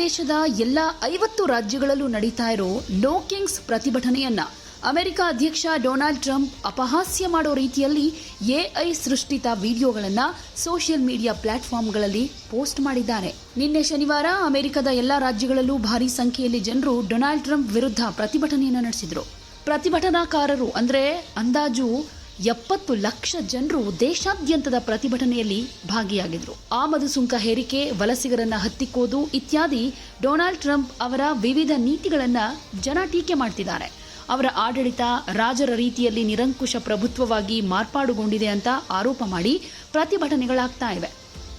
ದೇಶದ ಎಲ್ಲ ಐವತ್ತು ರಾಜ್ಯಗಳಲ್ಲೂ ನಡೀತಾ ಇರೋ ನೋ ಕಿಂಗ್ಸ್ ಪ್ರತಿಭಟನೆಯನ್ನ ಅಮೆರಿಕ ಅಧ್ಯಕ್ಷ ಡೊನಾಲ್ಡ್ ಟ್ರಂಪ್ ಅಪಹಾಸ್ಯ ಮಾಡೋ ರೀತಿಯಲ್ಲಿ ಎಐ ಸೃಷ್ಟಿತ ವಿಡಿಯೋಗಳನ್ನ ಸೋಷಿಯಲ್ ಮೀಡಿಯಾ ಪ್ಲಾಟ್ಫಾರ್ಮ್ಗಳಲ್ಲಿ ಪೋಸ್ಟ್ ಮಾಡಿದ್ದಾರೆ. ನಿನ್ನೆ ಶನಿವಾರ ಅಮೆರಿಕದ ಎಲ್ಲಾ ರಾಜ್ಯಗಳಲ್ಲೂ ಭಾರಿ ಸಂಖ್ಯೆಯಲ್ಲಿ ಜನರು ಡೊನಾಲ್ಡ್ ಟ್ರಂಪ್ ವಿರುದ್ಧ ಪ್ರತಿಭಟನೆಯನ್ನು ನಡೆಸಿದರು. ಪ್ರತಿಭಟನಾಕಾರರು ಅಂದ್ರೆ ಅಂದಾಜು ಎಪ್ಪತ್ತು ಲಕ್ಷ ಜನರು ದೇಶಾದ್ಯಂತದ ಪ್ರತಿಭಟನೆಯಲ್ಲಿ ಭಾಗಿಯಾಗಿದ್ರು. ಆಮದು ಸುಂಕ ಹೇರಿಕೆ, ವಲಸಿಗರನ್ನ ಹತ್ತಿಕ್ಕೋದು ಇತ್ಯಾದಿ ಡೊನಾಲ್ಡ್ ಟ್ರಂಪ್ ಅವರ ವಿವಿಧ ನೀತಿಗಳನ್ನ ಜನ ಟೀಕೆ ಮಾಡ್ತಿದ್ದಾರೆ. ಅವರ ಆಡಳಿತ ರಾಜರ ರೀತಿಯಲ್ಲಿ ನಿರಂಕುಶ ಪ್ರಭುತ್ವವಾಗಿ ಮಾರ್ಪಾಡುಗೊಂಡಿದೆ ಅಂತ ಆರೋಪ ಮಾಡಿ ಪ್ರತಿಭಟನೆಗಳಾಗ್ತಾ ಇವೆ.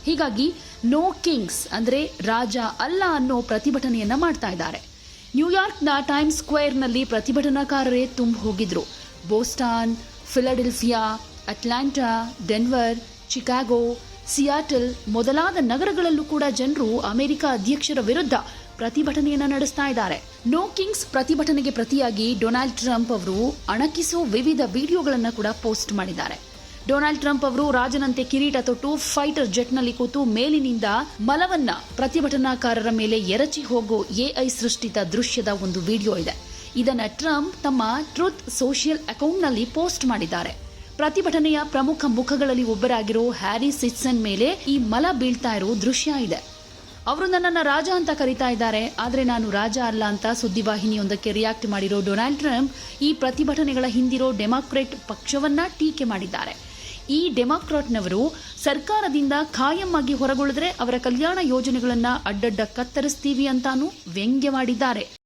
ಹೀಗಾಗಿ ನೋ ಕಿಂಗ್ಸ್ ಅಂದ್ರೆ ರಾಜ ಅಲ್ಲ ಅನ್ನೋ ಪ್ರತಿಭಟನೆಯನ್ನ ಮಾಡ್ತಾ ಇದ್ದಾರೆ. ನ್ಯೂಯಾರ್ಕ್ನ ಟೈಮ್ಸ್ ಸ್ಕ್ವೇರ್ನಲ್ಲಿ ಪ್ರತಿಭಟನಾಕಾರರೇ ತುಂಬ ಹೋಗಿದ್ರು. Boston Philadelphia Atlanta Denver Chicago Seattle ಮೊದಲಾದ ನಗರಗಳಲ್ಲೂ ಕೂಡ ಜನರು ಅಮೆರಿಕ ಅಧ್ಯಕ್ಷರ ವಿರುದ್ಧ ಪ್ರತಿಭಟನೆಯನ್ನು ನಡೆಸ್ತಾ ಇದ್ದಾರೆ. ನೋ ಕಿಂಗ್ಸ್ ಪ್ರತಿಭಟನೆಗೆ ಪ್ರತಿಯಾಗಿ ಡೊನಾಲ್ಡ್ ಟ್ರಂಪ್ ಅವರು ಅಣಕಿಸೋ ವಿವಿಧ ವಿಡಿಯೋಗಳನ್ನು ಕೂಡ ಪೋಸ್ಟ್ ಮಾಡಿದ್ದಾರೆ. ಡೊನಾಲ್ಡ್ ಟ್ರಂಪ್ ಅವರು ರಾಜನಂತೆ ಕಿರೀಟ ತೊಟ್ಟು ಫೈಟರ್ ಜೆಟ್ನಲ್ಲಿ ಕೂತು ಮೇಲಿನಿಂದ ಮಲವನ್ನ ಪ್ರತಿಭಟನಾಕಾರರ ಮೇಲೆ ಎರಚಿ ಹೋಗೋ ಎಐ ಸೃಷ್ಟಿತ ದೃಶ್ಯದ ಒಂದು ವಿಡಿಯೋ ಇದೆ. ಇದನ್ನ ಟ್ರಂಪ್ ತಮ್ಮ ಟ್ರೂತ್ ಸೋಷಿಯಲ್ ಅಕೌಂಟ್ನಲ್ಲಿ ಪೋಸ್ಟ್ ಮಾಡಿದ್ದಾರೆ. ಪ್ರತಿಭಟನೆಯ ಪ್ರಮುಖ ಮುಖಗಳಲ್ಲಿ ಒಬ್ಬರಾಗಿರೋ ಹ್ಯಾರಿ ಸಿಟ್ಸನ್ ಮೇಲೆ ಈ ಮಲ ಬೀಳ್ತಾ ಇರೋ ದೃಶ್ಯ ಇದೆ. ಅವರು ನನ್ನನ್ನು ರಾಜ ಅಂತ ಕರೀತಾ ಇದ್ದಾರೆ. ಆದರೆ ನಾನು ರಾಜ ಅಲ್ಲ ಅಂತ ಸುದ್ದಿವಾಹಿನಿಯೊಂದಕ್ಕೆ ರಿಯಾಕ್ಟ್ ಮಾಡಿರೋ ಡೊನಾಲ್ಡ್ ಟ್ರಂಪ್ ಈ ಪ್ರತಿಭಟನೆಗಳ ಹಿಂದಿರೋ ಡೆಮಾಕ್ರೆಟ್ ಪಕ್ಷವನ್ನ ಟೀಕೆ ಮಾಡಿದ್ದಾರೆ. ಈ ಡೆಮಾಕ್ರಾಟ್ನವರು ಸರ್ಕಾರದಿಂದ ಖಾಯಂ ಆಗಿ ಹೊರಗುಳಿದ್ರೆ ಅವರ ಕಲ್ಯಾಣ ಯೋಜನೆಗಳನ್ನ ಅಡ್ಡಡ್ಡ ಕತ್ತರಿಸ್ತೀವಿ ಅಂತಾನೂ ವ್ಯಂಗ್ಯವಾಡಿದ್ದಾರೆ